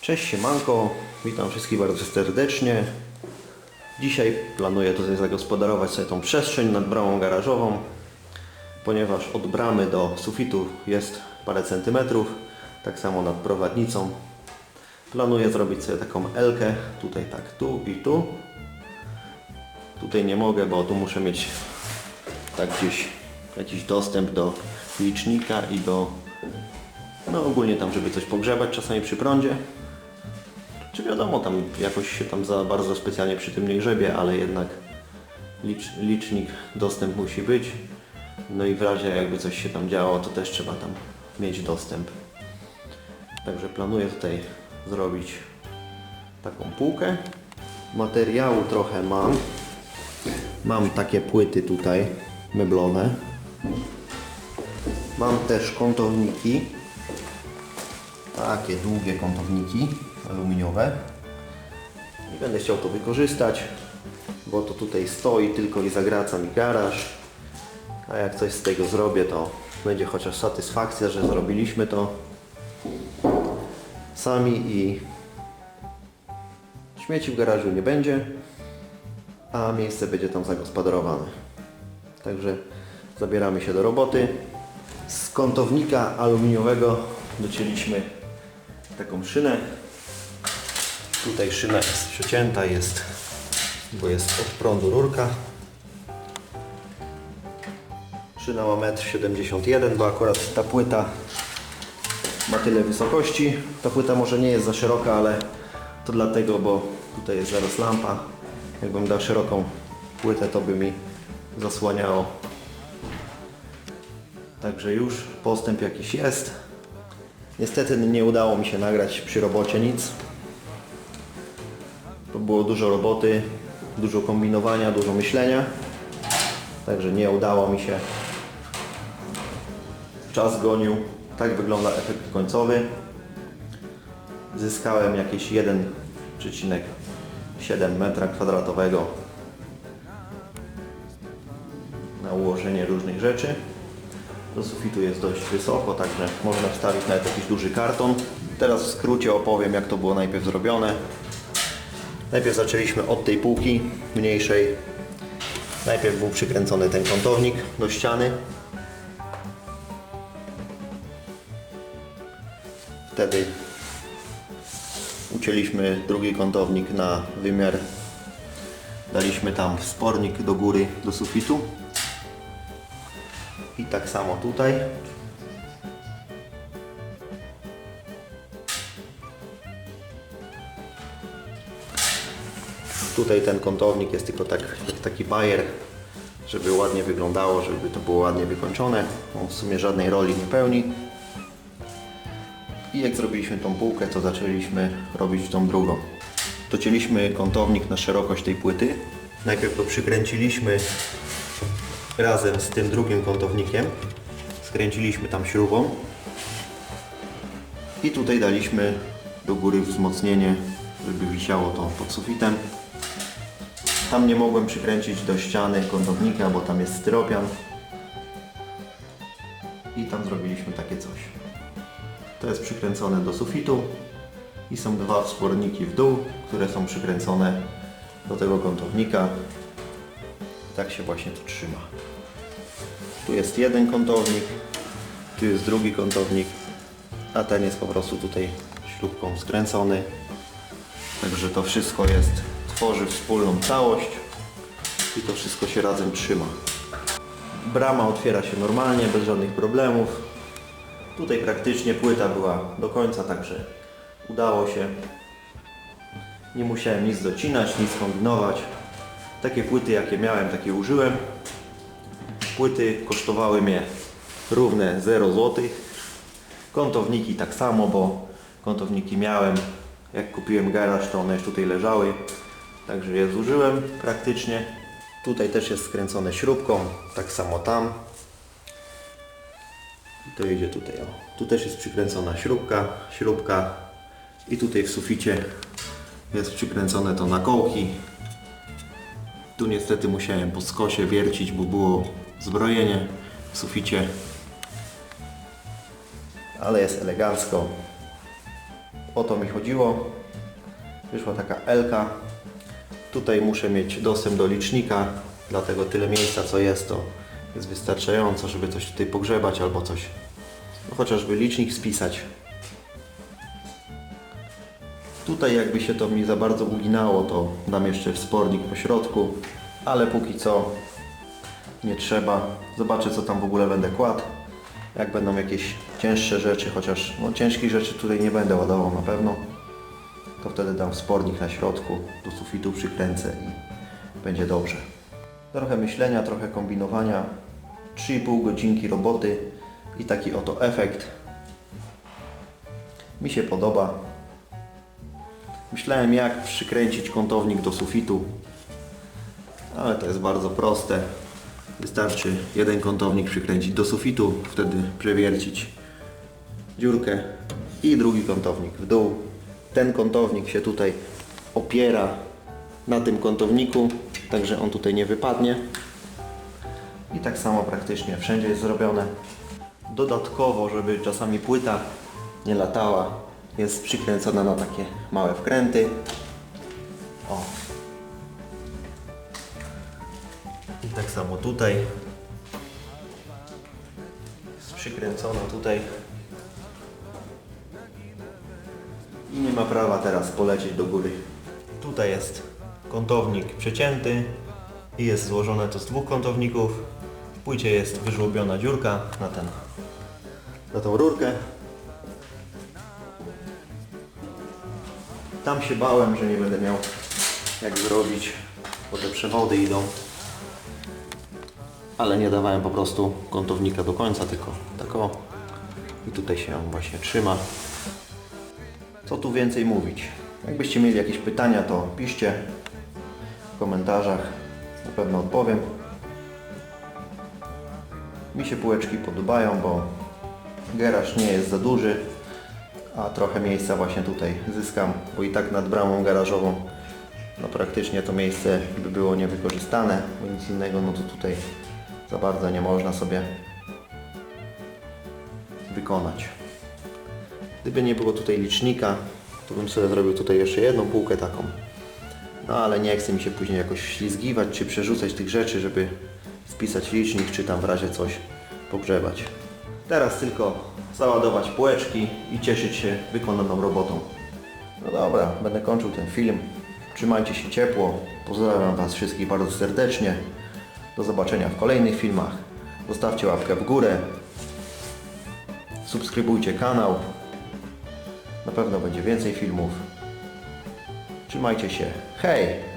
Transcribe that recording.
Cześć siemanko, witam wszystkich bardzo serdecznie. Dzisiaj planuję tutaj zagospodarować sobie tą przestrzeń nad bramą garażową, ponieważ od bramy do sufitu jest parę centymetrów, tak samo nad prowadnicą. Planuję zrobić sobie taką Elkę, tutaj tak, tu i tu. Tutaj nie mogę, bo tu muszę mieć tak gdzieś jakiś dostęp do licznika i do no ogólnie tam, żeby coś pogrzebać czasami przy prądzie. Czy wiadomo, tam jakoś się tam za bardzo specjalnie przy tym nie grzebie, ale jednak licz, licznik, dostęp musi być. No i w razie jakby coś się tam działo, to też trzeba tam mieć dostęp. Także planuję tutaj zrobić taką półkę. Materiału trochę mam. Mam takie płyty tutaj meblowe. Mam też kątowniki. Takie długie kątowniki aluminiowe. I będę chciał to wykorzystać, bo to tutaj stoi tylko i zagraca mi garaż. A jak coś z tego zrobię, to będzie chociaż satysfakcja, że zrobiliśmy to sami i śmieci w garażu nie będzie, a miejsce będzie tam zagospodarowane. Także zabieramy się do roboty. Z kątownika aluminiowego docięliśmy taką szynę. Tutaj szyna jest przecięta, jest, bo jest od prądu rurka. Szyna ma 1,71 m, bo akurat ta płyta ma tyle wysokości. Ta płyta może nie jest za szeroka, ale to dlatego, bo tutaj jest zaraz lampa. Jakbym dał szeroką płytę, to by mi zasłaniało. Także już postęp jakiś jest. Niestety nie udało mi się nagrać przy robocie nic. Było dużo roboty, dużo kombinowania, dużo myślenia. Także nie udało mi się. Czas gonił. Tak wygląda efekt końcowy. Zyskałem jakieś 1,7 metra kwadratowego na ułożenie różnych rzeczy. Do sufitu jest dość wysoko, także można wstawić nawet jakiś duży karton. Teraz w skrócie opowiem jak to było najpierw zrobione. Najpierw zaczęliśmy od tej półki mniejszej. Najpierw był przykręcony ten kątownik do ściany. Wtedy ucięliśmy drugi kątownik na wymiar. Daliśmy tam wspornik do góry, do sufitu. I tak samo tutaj. Tutaj ten kątownik jest tylko tak, taki bajer, żeby ładnie wyglądało, żeby to było ładnie wykończone. On w sumie żadnej roli nie pełni. I jak zrobiliśmy tą półkę, to zaczęliśmy robić tą drugą. Docięliśmy kątownik na szerokość tej płyty. Najpierw go przykręciliśmy razem z tym drugim kątownikiem. Skręciliśmy tam śrubą. I tutaj daliśmy do góry wzmocnienie, żeby wisiało to pod sufitem. Tam nie mogłem przykręcić do ściany kątownika, bo tam jest styropian. I tam zrobiliśmy takie coś. To jest przykręcone do sufitu i są dwa wsporniki w dół, które są przykręcone do tego kątownika. Tak się właśnie to trzyma. Tu jest jeden kątownik, tu jest drugi kątownik, a ten jest po prostu tutaj śrubką skręcony. Także to wszystko jest, tworzy wspólną całość i to wszystko się razem trzyma. Brama otwiera się normalnie, bez żadnych problemów. Tutaj praktycznie płyta była do końca, także udało się. Nie musiałem nic docinać, nic kombinować. Takie płyty jakie miałem, takie użyłem. Płyty kosztowały mnie równe 0 zł. Kątowniki tak samo, bo kątowniki miałem. Jak kupiłem garaż, to one już tutaj leżały. Także je zużyłem praktycznie. Tutaj też jest skręcone śrubką, tak samo tam. I to idzie tutaj. O. Tu też jest przykręcona śrubka, śrubka i tutaj w suficie jest przykręcone to na kołki. Tu niestety musiałem po skosie wiercić, bo było zbrojenie w suficie. Ale jest elegancko. O to mi chodziło. Wyszła taka Elka. Tutaj muszę mieć dostęp do licznika, dlatego tyle miejsca co jest to jest wystarczająco, żeby coś tutaj pogrzebać albo coś. No chociażby licznik spisać. Tutaj jakby się to mi za bardzo uginało, to dam jeszcze wspornik po środku, ale póki co nie trzeba. Zobaczę co tam w ogóle będę kładł. Jak będą jakieś cięższe rzeczy, chociaż no, ciężkich rzeczy tutaj nie będę ładował na pewno, to wtedy dam wspornik na środku, do sufitu przykręcę i będzie dobrze. Trochę myślenia, trochę kombinowania, 3,5 godzinki roboty i taki oto efekt. Mi się podoba. Myślałem jak przykręcić kątownik do sufitu, ale to jest bardzo proste. Wystarczy jeden kątownik przykręcić do sufitu, wtedy przewiercić dziurkę i drugi kątownik w dół. Ten kątownik się tutaj opiera na tym kątowniku, także on tutaj nie wypadnie. I tak samo praktycznie wszędzie jest zrobione. Dodatkowo, żeby czasami płyta nie latała, jest przykręcona na takie małe wkręty. O. I tak samo tutaj. Jest przykręcona tutaj. I nie ma prawa teraz polecieć do góry. Tutaj jest kątownik przecięty i jest złożone to z dwóch kątowników. W płycie jest wyżłobiona dziurka na ten, na tą rurkę. Tam się bałem, że nie będę miał jak zrobić, bo te przewody idą. Ale nie dawałem po prostu kątownika do końca, tylko tak o. I tutaj się on właśnie trzyma. Co tu więcej mówić? Jakbyście mieli jakieś pytania, to piszcie w komentarzach. Na pewno odpowiem. Mi się półeczki podobają, bo garaż nie jest za duży, a trochę miejsca właśnie tutaj zyskam, bo i tak nad bramą garażową no praktycznie to miejsce by było niewykorzystane, bo nic innego no to tutaj za bardzo nie można sobie wykonać. Gdyby nie było tutaj licznika, to bym sobie zrobił tutaj jeszcze jedną półkę taką. No ale nie chce mi się później jakoś ślizgiwać czy przerzucać tych rzeczy, żeby wpisać licznik, czy tam w razie coś pogrzebać. Teraz tylko załadować półeczki i cieszyć się wykonaną robotą. No dobra, będę kończył ten film. Trzymajcie się ciepło. Pozdrawiam Was wszystkich bardzo serdecznie. Do zobaczenia w kolejnych filmach. Zostawcie łapkę w górę. Subskrybujcie kanał. Na pewno będzie więcej filmów. Trzymajcie się. Hej!